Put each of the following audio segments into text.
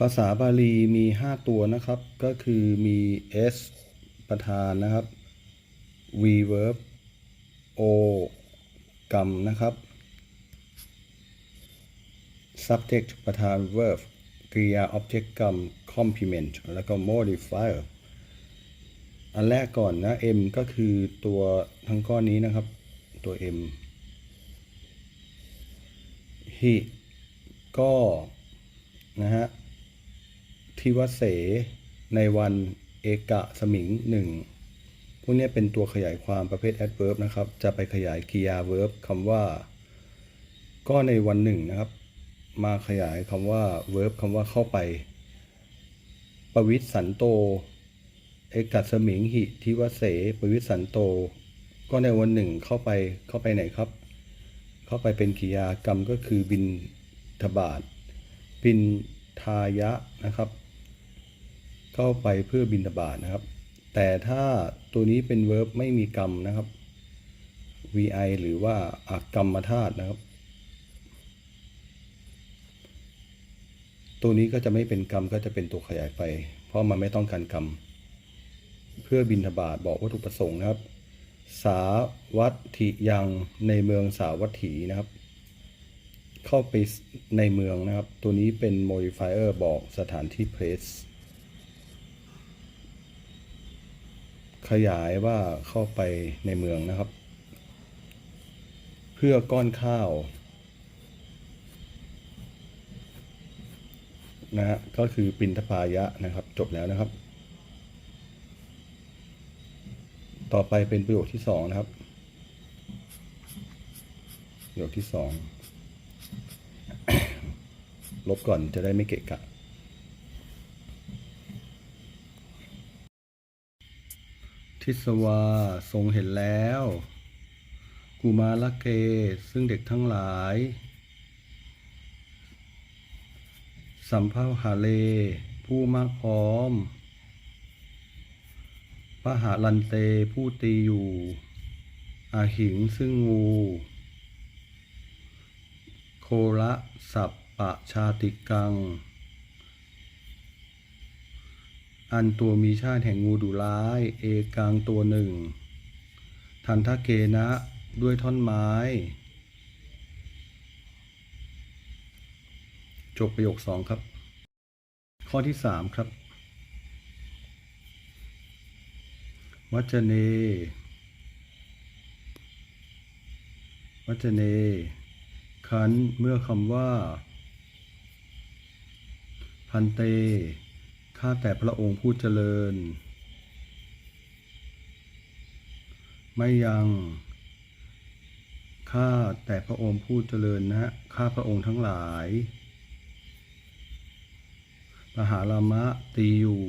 ภาษาบาลีมี 5 ตัวนะครับ ก็คือมี s ประธานนะครับ v verb o กรรมนะครับ subject ประธาน verb กริยา object กรรม complement แล้วก็ modifier อันแรกก่อนนะ m ก็คือตัวทั้งก้อนนี้นะครับ ตัว m หิก็ นะฮะ ทิวเส ในวันเอกะสมิงหนึ่งพวกนี้เป็นตัวขยายความประเภท adverb นะครับ จะไปขยายกริยา verb คำว่า ก็ในวันหนึ่งนะครับ มาขยายคำว่า verb คำว่าเข้าไปปวิสันโต เอกะสมิงหิทิวเสปวิสันโต ก็ในวันหนึ่งเข้าไปเข้าไปไหนครับ เข้าไปเป็นกริยากรรมก็คือบินทบาทบินทายะนะครับ เข้าไปเพื่อบินทบาทนะครับ แต่ถ้าตัวนี้เป็น verb ไม่มีกรรมนะครับ vi หรือว่าอากรรมธาตุนะครับ ตัวนี้ก็จะไม่เป็นกรรมก็จะเป็นตัวขยายไป เพราะมันไม่ต้องการกรรม เพื่อบินทบาทบอกวัตถุประสงค์นะครับ สาวัตถิยังในเมืองสาวัตถีนะครับ เข้าไปในเมืองนะครับ ตัวนี้เป็น modifier บอกสถานที่ place ขยายว่าเข้าไปในเมืองนะครับ เพื่อก้อนข้าวนะฮะก็คือปินทพายะนะครับ จบแล้วนะครับ ต่อไปเป็นประโยคที่สองนะครับ ประโยคที่สองลบก่อนจะได้ไม่เกะกะ ทิสวาทรงเห็นแล้ว กุมารเกซึ่งเด็กทั้งหลาย สัมภาหาเล ผู้มากพร้อมปหาลันเตผู้ตีอยู่ อาหิงซึ่งงู โคระสัปปะชาติกัง อันตัวมีชาติแห่งงูดุร้าย เอกางตัวหนึ่ง ทันทะเกนะด้วยท่อนไม้ จบประโยคสองครับ ข้อที่สามครับ วัจเน วัจเน คันเมื่อคำว่า พันเต ข้าแต่พระองค์ผู้เจริญ ไม่ยังข้าแต่พระองค์ผู้เจริญนะ ข้าพระองค์ทั้งหลายปหารามะตีอยู่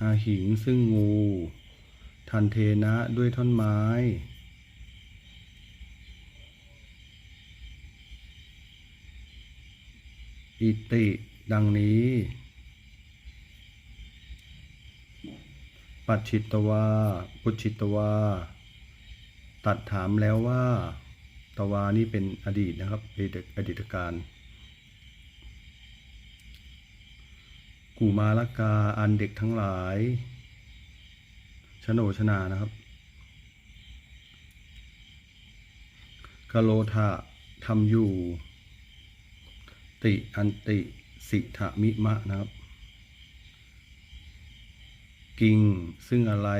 อาหิงซึ่งงู ทันเทนะด้วยท่อนไม้ อิติดังนี้ปัจฉิตวาปุจฉิตวา ตัดถามแล้วว่า ตวานี่เป็นอดีตนะครับอดีตการ กูมารกาอันเด็กทั้งหลายชโนชนานะครับกโลทะทำอยู่ ติอันติสิทะมิมะนะครับ กิงซึ่งอะไร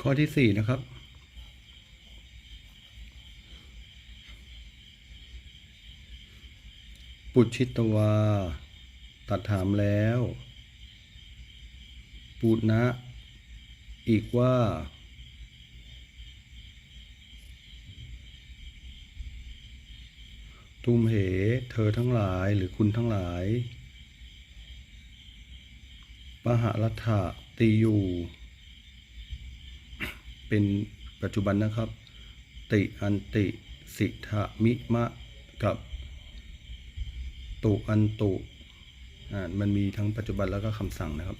ข้อที่สี่นะครับปุชิตวา ตัดถามแล้วปุณะ อีกว่า ทุมเห เธอทั้งหลายหรือคุณทั้งหลาย ปหารัฐะตีอยู่ เป็นปัจจุบันนะครับ ติอันติสิทะมิมะกับ ตุอันตุอ่ามันมีทั้งปัจจุบันแล้วก็คำสั่งนะครับ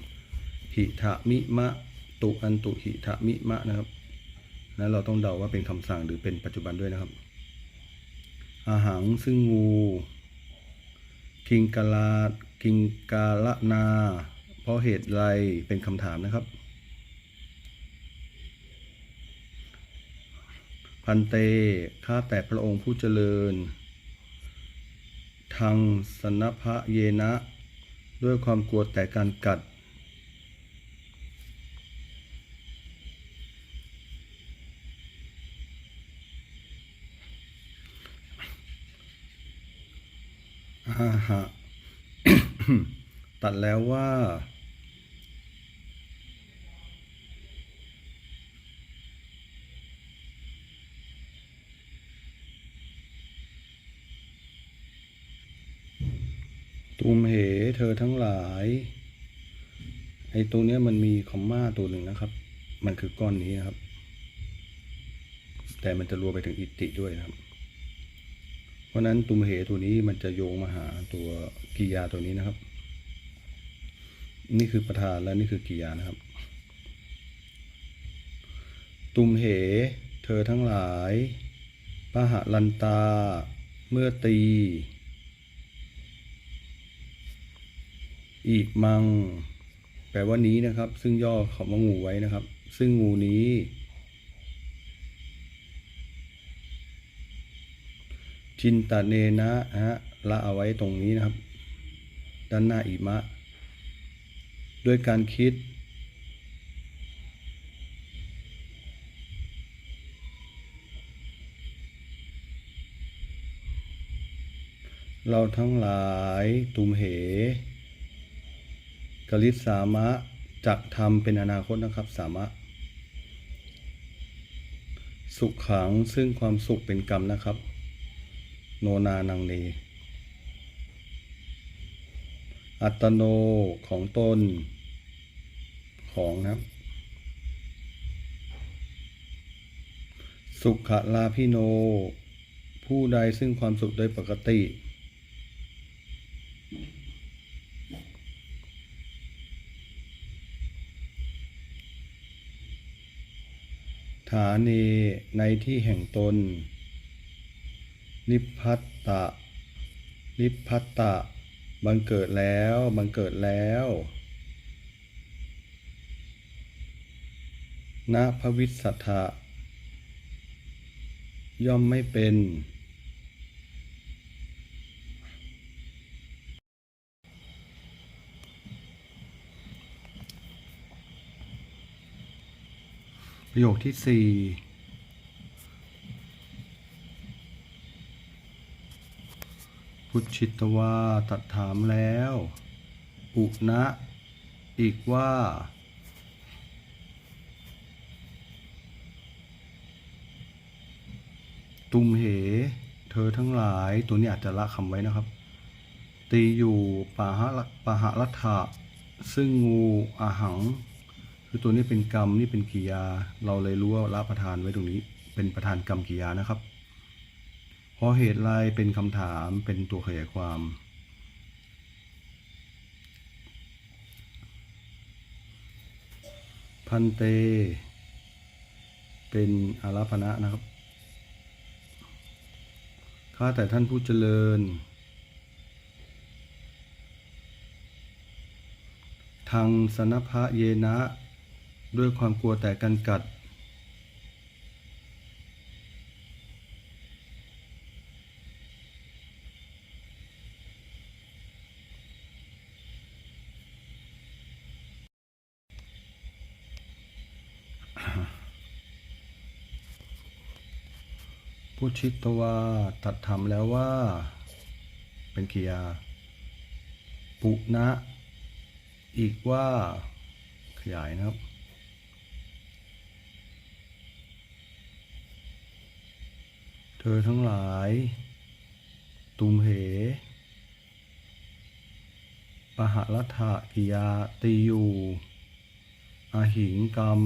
หิหิทะมิมะ ตุอันตุหิทะมิมะนะครับนั้นเราต้องเดาว่าเป็นคำสั่งหรือเป็นปัจจุบันด้วยนะครับ อาหังซึ่งงูกิงกาลากิงกาละนา เพราะเหตุไรเป็นคำถามนะครับ พันเตข้าแต่พระองค์ผู้เจริญ ทางสนพะเยนะ ด้วยความกลัวแต่การกัด อาหะ ตัดแล้วว่า ตุมเหเธอทั้งหลาย ไอตรงเนี้ยมันมีคอมมาตัวหนึ่งนะครับ มันคือก้อนนี้นะครับ แต่มันจะรวมไปถึงอิติด้วยนะครับเพราะฉะนั้นตุมเหตัวนี้มันจะโยงมาหาตัวกิยาตัวนี้นะครับ นี่คือประธานและนี่คือกิยานะครับ ตุมเห เธอทั้งหลายปะหะลันตา เมื่อตี อีกมัง แปลว่านี้นะครับ ซึ่งย่อคำว่างูไว้นะครับ ซึ่งงูนี้ จินตเนนะฮะละเอาไว้ตรงนี้นะครับ ด้านหน้าอิมะ ด้วยการคิด เราทั้งหลายตุมเหกลิษสามะจะทำเป็นอนาคตนะครับสามะ สุขขังซึ่งความสุขเป็นกรรมนะครับ โนนานังเนอัตโนของตน ของนะครับ สุขลาพิโน ผู้ใดซึ่งความสุขโดยปกติ ฐาเนในที่แห่งตน นิพพัตตะนิพพัตตะ บังเกิดแล้ว บังเกิดแล้ว ณพวิสัทธะย่อมไม่เป็น ประโยคที่สี่พุทธิตวาตัดถามแล้ว อุณะอีกว่า ตุมเห เธอทั้งหลาย ตัวนี้อาจจะละคำไว้นะครับ ตีอยู่ปาหะปาหะรัฐะซึ่งงูอาหัง คือตัวนี้เป็นกรรมนี่เป็นกิยา เราเลยรู้ว่าละประธานไว้ตรงนี้ เป็นประธานกรรมกิยานะครับเพราะเหตุไรเป็นคำถามเป็นตัวขยายความพันเต เป็นอาราพนะนะครับ ข้าแต่ท่านผู้เจริญ ทางสนพะเยนะ ด้วยความกลัวแต่กันกัด ผู้ชิตวาตัดธรรมแล้วว่า เป็นกิยา ปุณะอีกว่า ขยายนะครับ เธอทั้งหลาย ตุมเห ปหรัฐะกิยาตีอยู่ อาหิงกรรม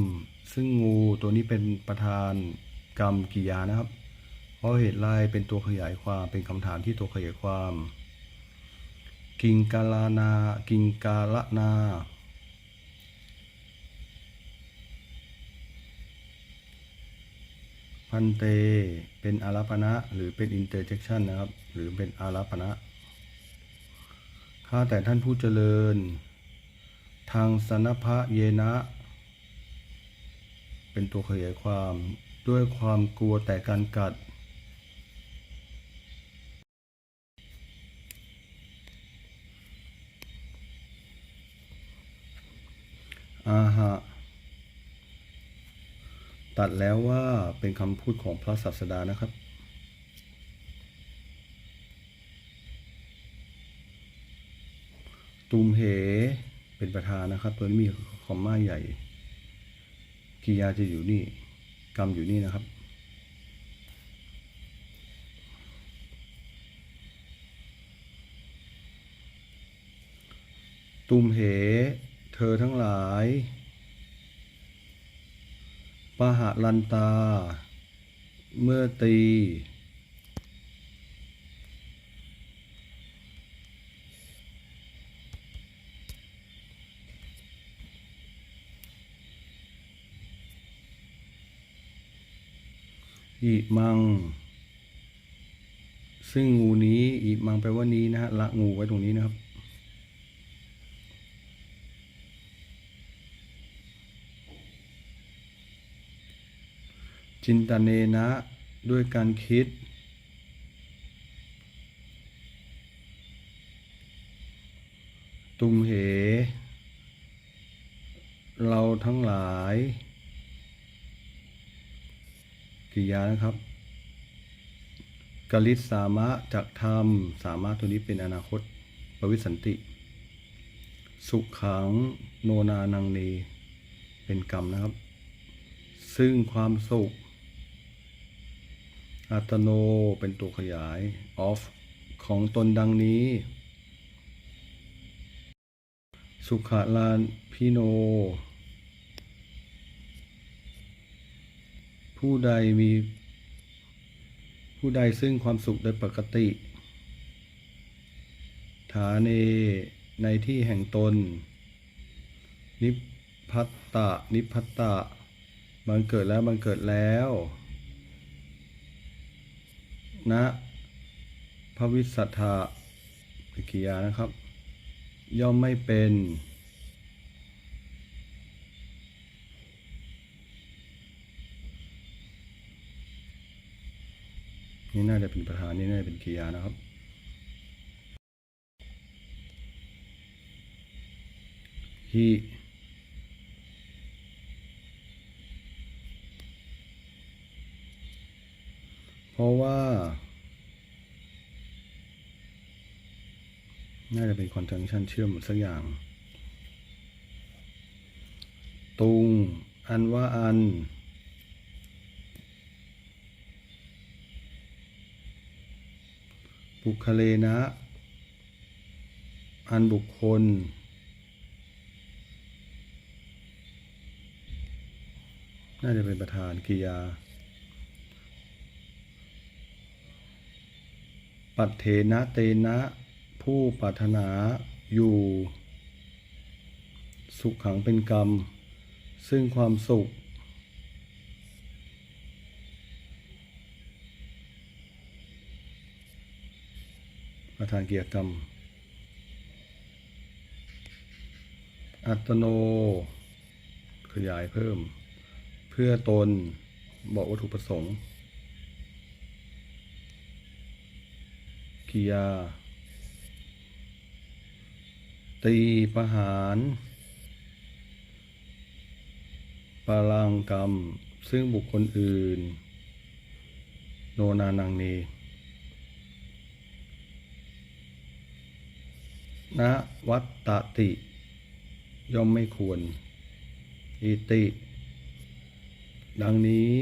ซึ่งงูตัวนี้เป็นประธานกรรมกิยานะครับ เพราะเหตุไรเป็นตัวขยายความเป็นคำถามที่ตัวขยายความ กิงกาลานา กิงกาละนา พันเต เป็นอารัปณะหรือเป็นอินเตอร์เจคชันนะครับ หรือเป็นอารัปณะข้าแต่ท่านผู้เจริญ ทางสนพะเยนะ เป็นตัวขยายความด้วยความกลัวแต่การกัด อาหะตัดแล้วว่าเป็นคำพูดของพระศาสดานะครับตูมเหเป็นประธานนะครับ ตัวนี้มีคอมมาใหญ่กิยาจะอยู่นี่ กรรมอยู่นี่นะครับตุมเห เธอทั้งหลายปะหะลันตา เมื่อตี อิมัง ซึ่งงูนี้อิมังแปลว่านี้นะฮะละงูไว้ตรงนี้นะครับ จินตเนนะด้วยการคิด ตุมเห เราทั้งหลาย กิริยานะครับกลิษสามะจากธรรม สามารถตัวนี้เป็นอนาคตปวิสันติ สุขขังโนนานังเนเป็นกรรมนะครับ ซึ่งความสุข อัตโนเป็นตัวขยาย of ของตนดังนี้ สุขลานพิโน ผู้ใดมี ผู้ใดซึ่งความสุขโดยปกติ ฐาเนในที่แห่งตน นิพพัตตะ นิพพัตตะ บังเกิดแล้ว บังเกิดแล้ว ณพระวิสัทธาปิกิยานะครับ ย่อมไม่เป็น นี่น่าจะเป็นประธานนี่น่าจะเป็นกิริยานะครับฮิเพราะว่า น่า จะเป็น conjunction เชื่อมสักอย่าง ตุง อันว่าอัน บุคเลนะ อันบุคคล น่าจะเป็นประธานกิยา ปัตเถนะเตนะ ผู้ปรารถนาอยู่ สุขขังเป็นกรรม ซึ่งความสุข ประธานเกียรติกรรม อัตโน ขยายเพิ่ม เพื่อตนบอกวัตถุประสงค์กิยา ตีประหารปาลังกรรม ซึ่งบุคคลอื่น โนนานังเนณวัตตติ ย่อมไม่ควร อิติ ดังนี้